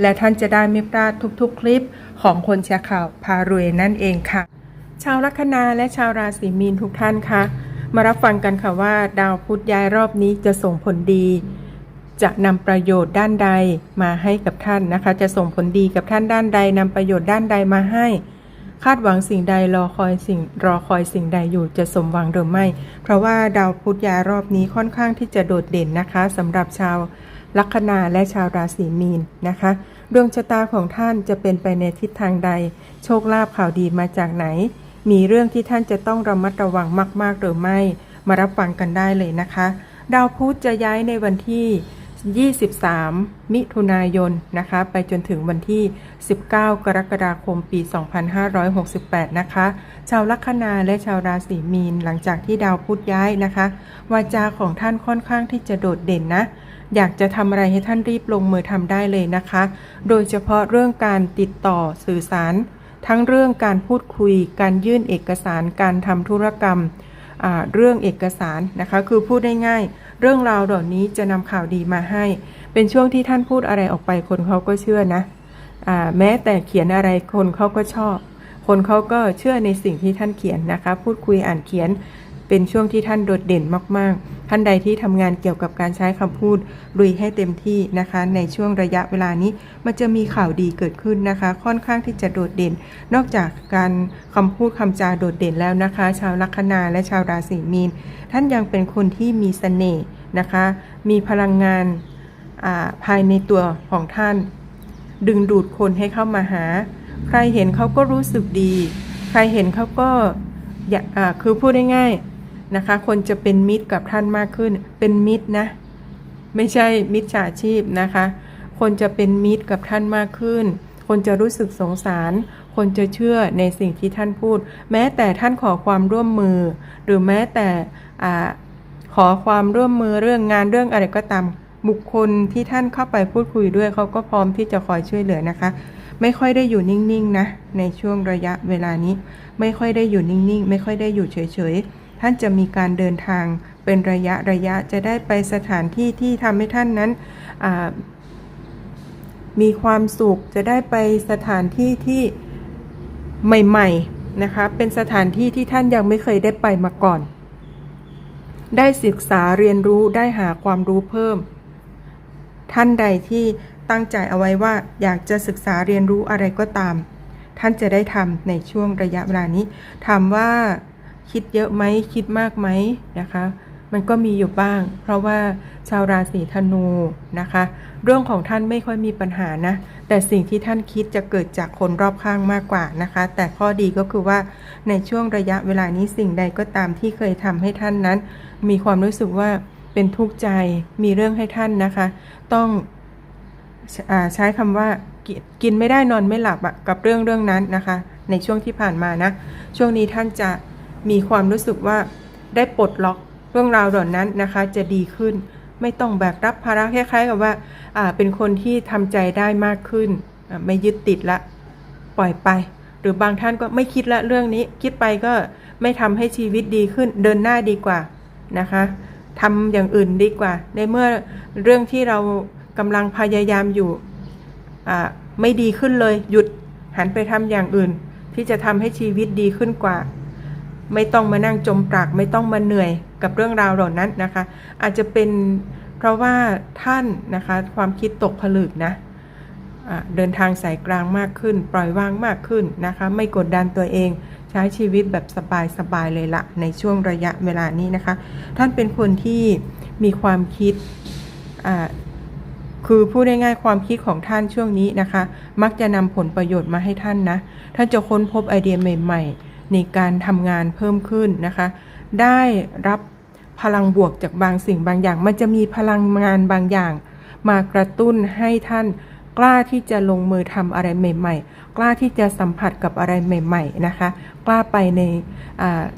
และท่านจะได้ไม่พลาดทุกๆ คลิปของคนแชร์ข่าวพารวยนั่นเองค่ะ ชาวลัคนาและชาวราศีมีนทุกท่านคะมารับฟังกันค่ะว่าดาวพุธย้ายรอบนี้จะส่งผลดี จะนำประโยชน์ด้านใดมาให้กับท่านนะคะ จะส่งผลดีกับท่านด้านใดนำประโยชน์ด้านใดมาให้ คาดหวังสิ่งใดรอคอยสิ่งรอคอยสิ่งใดอยู่จะสมหวังหรือไม่ เพราะว่าดาวพุธย้ายรอบนี้ค่อนข้างที่จะโดดเด่นนะคะสำหรับชาว ลัคนาและชาวราศีมีนนะคะ ดวงชะตาของท่านจะเป็นไปในทิศทางใด โชคลาภข่าวดีมาจากไหน มีเรื่องที่ท่านจะต้องระมัดระวังมาก ๆ หรือไม่ มารับฟังกันได้เลยนะคะ ดาวพุธจะย้ายในวันที่ 23 มิถุนายนนะคะ ไปจนถึงวันที่ 19 กรกฎาคมปี 2568 นะคะ ชาวลัคนาและชาวราศีมีนหลังจากที่ดาวพุธย้ายนะคะ วาจาของท่านค่อนข้างที่จะโดดเด่นนะ อยากจะทำอะไรให้ท่านรีบลงมือทำได้เลยนะคะ โดยเฉพาะเรื่องการติดต่อสื่อสาร ทั้งเรื่องการพูดคุย การยื่นเอกสาร การทำธุรกรรม เรื่องเอกสารนะคะ คือพูดได้ง่าย เรื่องราวเหล่านี้จะนำข่าวดีมาให้ เป็นช่วงที่ท่านพูดอะไรออกไปคนเขาก็เชื่อนะอ่าแม้แต่เขียนอะไรคนเขาก็ชอบ คนเขาก็เชื่อในสิ่งที่ท่านเขียนนะคะ พูดคุยอ่านเขียนเป็นช่วงที่ท่านโดดเด่นมาก ๆ ท่านใดที่ทำงานเกี่ยวกับการใช้คำพูดลุยให้เต็มที่นะคะ ในช่วงระยะเวลานี้มันจะมีข่าวดีเกิดขึ้นนะคะ ค่อนข้างที่จะโดดเด่น นอกจากการคำพูดคำจาโดดเด่นแล้วนะคะ ชาวลัคนาและชาวราศีมีน ท่านยังเป็นคนที่มีเสน่ห์นะคะ มีพลังงานาภายในตัวของท่าน ดึงดูดคนให้เข้ามาหา ใครเห็นเขาก็รู้สึกดี ใครเห็นเขาก็คือพูดง่ายๆ นะคะ คนจะเป็นมิตรกับท่านมากขึ้น เป็นมิตรนะ ไม่ใช่มิจฉาชีพนะคะ คนจะเป็นมิตรกับท่านมากขึ้น คนจะรู้สึกสงสาร คนจะเชื่อในสิ่งที่ท่านพูด แม้แต่ท่านขอความร่วมมือ หรือแม้แต่ขอความร่วมมือเรื่องงานเรื่องอะไรก็ตามบุคคลที่ท่านเข้าไปพูดคุยด้วยเขาก็พร้อมที่จะคอยช่วยเหลือนะคะ ไม่ค่อยได้อยู่นิ่งๆนะในช่วงระยะเวลานี้ ไม่ค่อยได้อยู่นิ่งๆ ไม่ค่อยได้อยู่เฉยๆ ท่านจะมีการเดินทางเป็นระยะระยะจะได้ไปสถานที่ที่ทำให้ท่านนั้นมีความสุขจะได้ไปสถานที่ที่ใหม่ๆนะคะเป็นสถานที่ที่ท่านยังไม่เคยได้ไปมาก่อน ได้ศึกษาเรียนรู้ได้หาความรู้เพิ่ม ท่านใดที่ตั้งใจเอาไว้ว่าอยากจะศึกษาเรียนรู้อะไรก็ตาม ท่านจะได้ทำในช่วงระยะเวลานี้ถามว่า คิดเยอะไหมคิดมากไหมนะคะ มันก็มีอยู่บ้าง เพราะว่าชาวราศีธนูนะคะ เรื่องของท่านไม่ค่อยมีปัญหานะ แต่สิ่งที่ท่านคิดจะเกิดจากคนรอบข้างมากกว่านะคะ แต่ข้อดีก็คือว่าในช่วงระยะเวลานี้สิ่งใดก็ตามที่เคยทำให้ท่านนั้น มีความรู้สึกว่าเป็นทุกข์ใจมีเรื่องให้ท่านนะคะ ต้องอใช้คำว่ากินไม่ได้นอนไม่หลับกับเรื่องเรื่องนั้นนะคะ ในช่วงที่ผ่านมานะ ช่วงนี้ท่านจะ มีความรู้สึกว่าได้ปลดล็อกเรื่องราวเหล่านั้นนะคะจะดีขึ้น ไม่ต้องแบกรับภาระคล้ายๆกับว่าาเป็นคนที่ทำใจได้มากขึ้น ไม่ยึดติดละ ปล่อยไป หรือบางท่านก็ไม่คิดละเรื่องนี้ คิดไปก็ไม่ทำให้ชีวิตดีขึ้น เดินหน้าดีกว่านะคะทำอย่างอื่นดีกว่า ในเมื่อเรื่องที่เรากำลังพยายามอยู่ไม่ดีขึ้นเลยหยุดหันไปทำอย่างอื่น ที่จะทำให้ชีวิตดีขึ้นกว่า ไม่ต้องมานั่งจมปลักไม่ต้องมาเหนื่อยกับเรื่องราวเหล่านั้นนะคะ อาจจะเป็นเพราะว่าท่านนะคะความคิดตกผลึกนะะเดินทางสายกลางมากขึ้น ปล่อยวางมากขึ้นนะคะ ไม่กดดันตัวเองใช้ชีวิตแบบสบายๆเลยละในช่วงระยะเวลานี้นะคะ ท่านเป็นคนที่มีความคิดคือพูดง่ายๆความคิดของท่านช่วงนี้นะคะ มักจะนำผลประโยชน์มาให้ท่านนะ ท่านจะค้นพบไอเดียใหม่ ๆ ในการทำงานเพิ่มขึ้นนะคะ ได้รับพลังบวกจากบางสิ่งบางอย่าง มันจะมีพลังงานบางอย่าง มากระตุ้นให้ท่านกล้าที่จะลงมือทำอะไรใหม่ ๆ กล้าที่จะสัมผัสกับอะไรใหม่ ๆ นะคะ กล้าไปใน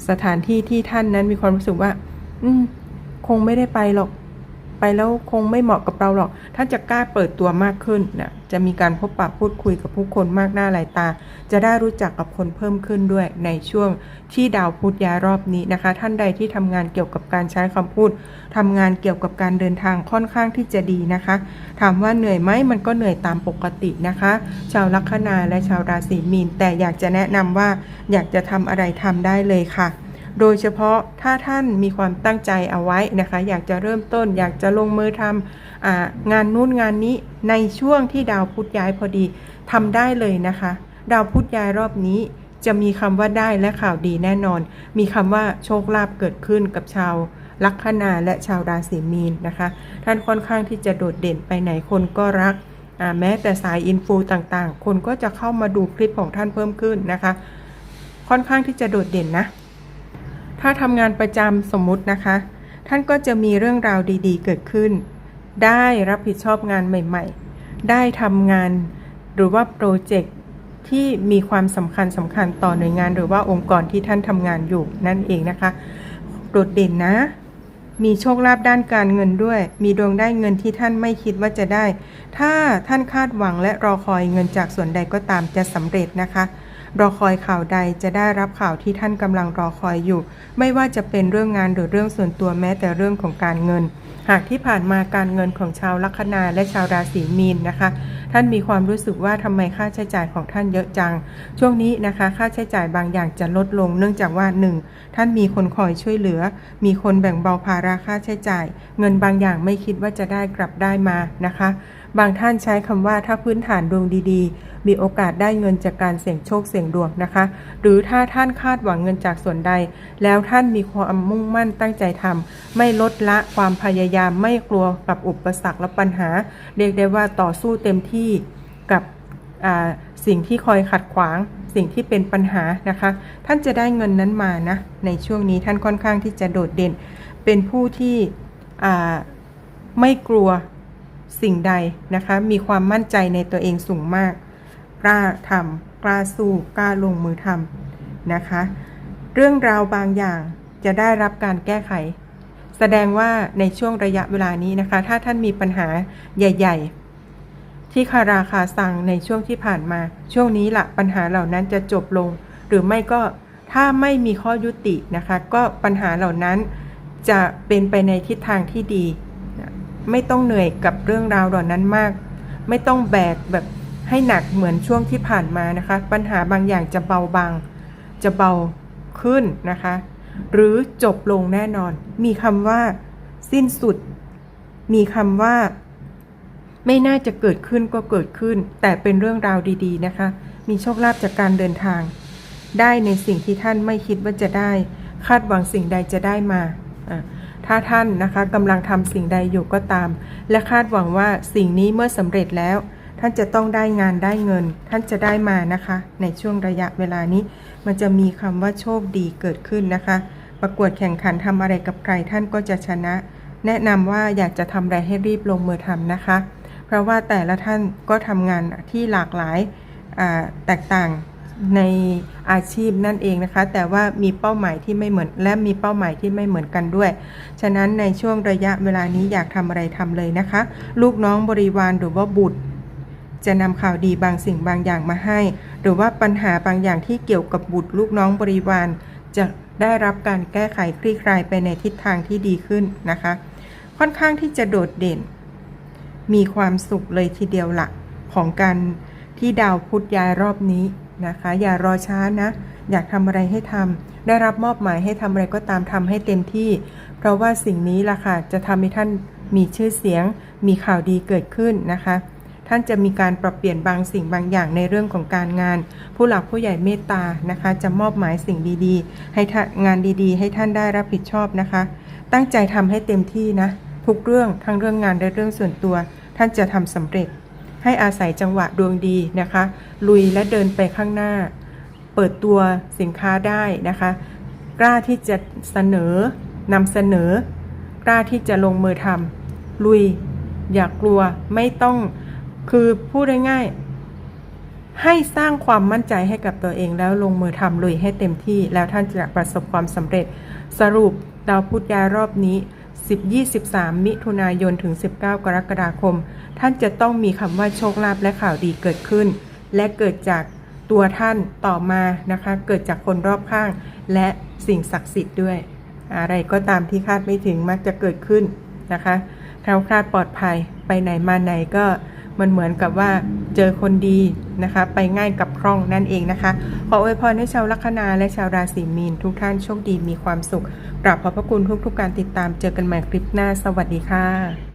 สถานที่ที่ท่านนั้นมีความรู้สึกว่า อืม คงไม่ได้ไปหรอก ไปแล้วคงไม่เหมาะกับเราหรอกท่านจะกล้าเปิดตัวมากขึ้นนะจะมีการพบปะพูดคุยกับผู้คนมากหน้าหลายตา จะได้รู้จักกับคนเพิ่มขึ้นด้วยในช่วงที่ดาวพุธย้ายรอบนี้นะคะ ท่านใดที่ทำงานเกี่ยวกับการใช้คำพูดทำงานเกี่ยวกับการเดินทางค่อนข้างที่จะดีนะคะ ถามว่าเหนื่อยไหมมันก็เหนื่อยตามปกตินะคะ ชาวลัคนาและชาวราศีมีน แต่อยากจะแนะนำว่าอยากจะทำอะไรทำได้เลยค่ะ โดยเฉพาะถ้าท่านมีความตั้งใจเอาไว้นะคะ อยากจะเริ่มต้น อยากจะลงมือทำองานนู้นงานนี้ในช่วงที่ดาวพุธย้ายพอดีทำได้เลยนะคะ ดาวพุธย้ายรอบนี้จะมีคำว่าได้และข่าวดีแน่นอน มีคำว่าโชคลาภเกิดขึ้นกับชาวลัคนาและชาวราศีมีนนะคะ ท่านค่อนข้างที่จะโดดเด่นไปไหนคนก็รัก แม้แต่สายอินฟูต่างๆ คนก็จะเข้ามาดูคลิปของท่านเพิ่มขึ้นนะคะ ค่อนข้างที่จะโดดเด่นนะ ถ้าทำงานประจำสมมุตินะคะ ท่านก็จะมีเรื่องราวดีๆ เกิดขึ้น ได้รับผิดชอบงานใหม่ ๆ ได้ทำงานหรือว่าโปรเจกต์ที่มีความสำคัญสำคัญต่อหน่วยงาน หรือว่าองค์กรที่ท่านทำงานอยู่นั่นเองนะคะ โดดเด่นนะ มีโชคลาภด้านการเงินด้วย มีดวงได้เงินที่ท่านไม่คิดว่าจะได้ ถ้าท่านคาดหวังและรอคอยเงินจากส่วนใดก็ตามจะสำเร็จนะคะ รอคอยข่าวใดจะได้รับข่าวที่ท่านกำลังรอคอยอยู่ ไม่ว่าจะเป็นเรื่องงานหรือเรื่องส่วนตัวแม้แต่เรื่องของการเงิน หากที่ผ่านมาการเงินของชาวลัคนาและชาวราศีมีนนะคะ ท่านมีความรู้สึกว่าทำไมค่าใช้จ่ายของท่านเยอะจัง ช่วงนี้นะคะ ค่าใช้จ่ายบางอย่างจะลดลง เนื่องจากว่า 1. ท่านมีคนคอยช่วยเหลือ มีคนแบ่งเบาภาระค่าใช้จ่าย เงินบางอย่างไม่คิดว่าจะได้กลับได้มานะคะ บางท่านใช้คำว่าถ้าพื้นฐานดวงดีๆ มีโอกาสได้เงินจากการเสี่ยงโชคเสี่ยงดวงนะคะ หรือถ้าท่านคาดหวังเงินจากส่วนใด แล้วท่านมีความมุ่งมั่นตั้งใจทำไม่ลดละความพยายามไม่กลัวกับอุปสรรคและปัญหา เรียกได้ว่าต่อสู้เต็มที่กับสิ่งที่คอยขัดขวาง สิ่งที่เป็นปัญหานะคะ ท่านจะได้เงินนั้นมานะในช่วงนี้ท่านค่อนข้างที่จะโดดเด่น เป็นผู้ที่ไม่กลัว สิ่งใดนะคะ มีความมั่นใจในตัวเองสูงมาก กล้าทำกล้าสู้กล้าลงมือทำนะคะ เรื่องราวบางอย่างจะได้รับการแก้ไข แสดงว่าในช่วงระยะเวลานี้นะคะ ถ้าท่านมีปัญหาใหญ่ ๆ ที่คาราคาซังในช่วงที่ผ่านมา ช่วงนี้ละปัญหาเหล่านั้นจะจบลง หรือไม่ก็ถ้าไม่มีข้อยุตินะคะ ก็ปัญหาเหล่านั้นจะเป็นไปในทิศทางที่ดี ไม่ต้องเหนื่อยกับเรื่องราวเหล่านั้นมาก ไม่ต้องแบกแบบให้หนักเหมือนช่วงที่ผ่านมานะคะ ปัญหาบางอย่างจะเบาบาง จะเบาขึ้นนะคะ หรือจบลงแน่นอน มีคำว่า สิ้นสุด มีคำว่า ไม่น่าจะเกิดขึ้นก็เกิดขึ้น แต่เป็นเรื่องราวดีๆนะคะ มีโชคลาภจากการเดินทาง ได้ในสิ่งที่ท่านไม่คิดว่าจะได้ คาดหวังสิ่งใดจะได้มาอะ ถ้าท่านนะคะกำลังทำสิ่งใดอยู่ก็ตาม และคาดหวังว่าสิ่งนี้เมื่อสำเร็จแล้ว ท่านจะต้องได้งานได้เงิน ท่านจะได้มานะคะ ในช่วงระยะเวลานี้ มันจะมีคำว่าโชคดีเกิดขึ้นนะคะ ประกวดแข่งขันทำอะไรกับใครท่านก็จะชนะ แนะนำว่าอยากจะทำอะไรให้รีบลงมือทำนะคะ เพราะว่าแต่ละท่านก็ทำงานที่หลากหลายแตกต่าง ในอาชีพนั่นเองนะคะ แต่ว่ามีเป้าหมายที่ไม่เหมือนและมีเป้าหมายที่ไม่เหมือนกันด้วย ฉะนั้นในช่วงระยะเวลานี้อยากทำอะไรทำเลยนะคะ ลูกน้องบริวารหรือว่าบุตร จะนำข่าวดีบางสิ่งบางอย่างมาให้ หรือว่าปัญหาบางอย่างที่เกี่ยวกับบุตรลูกน้องบริวาร จะได้รับการแก้ไขคลี่คลายไปในทิศทางที่ดีขึ้นนะคะ ค่อนข้างที่จะโดดเด่น มีความสุขเลยทีเดียวละของการที่ดาวพุธย้ายรอบนี้ นะคะ อย่ารอช้านะ อยากทำอะไรให้ทำได้รับมอบหมายให้ทำอะไรก็ตามทำให้เต็มที่ เพราะว่าสิ่งนี้ล่ะค่ะจะทำให้ท่านมีชื่อเสียง มีข่าวดีเกิดขึ้นนะคะ ท่านจะมีการปรับเปลี่ยนบางสิ่งบางอย่างในเรื่องของการงาน ผู้หลักผู้ใหญ่เมตตานะคะ จะมอบหมายสิ่งดีๆ ให้งานดีๆ ให้ท่านได้รับผิดชอบนะคะ ตั้งใจทำให้เต็มที่นะทุกเรื่องทั้งเรื่องงานและเรื่องส่วนตัว ท่านจะทำสำเร็จ ให้อาศัยจังหวะดวงดีนะคะ ลุยและเดินไปข้างหน้า เปิดตัวสินค้าได้นะคะ กล้าที่จะเสนอนำเสนอ กล้าที่จะลงมือทำลุย อย่ากลัวไม่ต้องคือพูดง่ายๆให้สร้างความมั่นใจให้กับตัวเองแล้วลงมือทำลุยให้เต็มที่ แล้วท่านจะประสบความสำเร็จสรุปดาวพุธยายรอบนี้ 10-23 มิถุนายนถึง 19 กรกฎาคม ท่านจะต้องมีคำว่าโชคลาภและข่าวดีเกิดขึ้น และเกิดจากตัวท่านต่อมานะคะ เกิดจากคนรอบข้าง และสิ่งศักดิ์สิทธิ์ด้วย อะไรก็ตามที่คาดไม่ถึงมักจะเกิดขึ้นนะคะแคล้วคลาดปลอดภัยไปไหนมาไหนก็ มันเหมือนกับว่าเจอคนดีนะคะ ไปง่ายกับคล่องนั่นเองนะคะ ขออวยพรให้ชาวลัคนาและชาวราศีมีนทุกท่านโชคดีมีความสุขกราบขอบพระคุณทุกๆการติดตามเจอกันใหม่คลิปหน้า สวัสดีค่ะ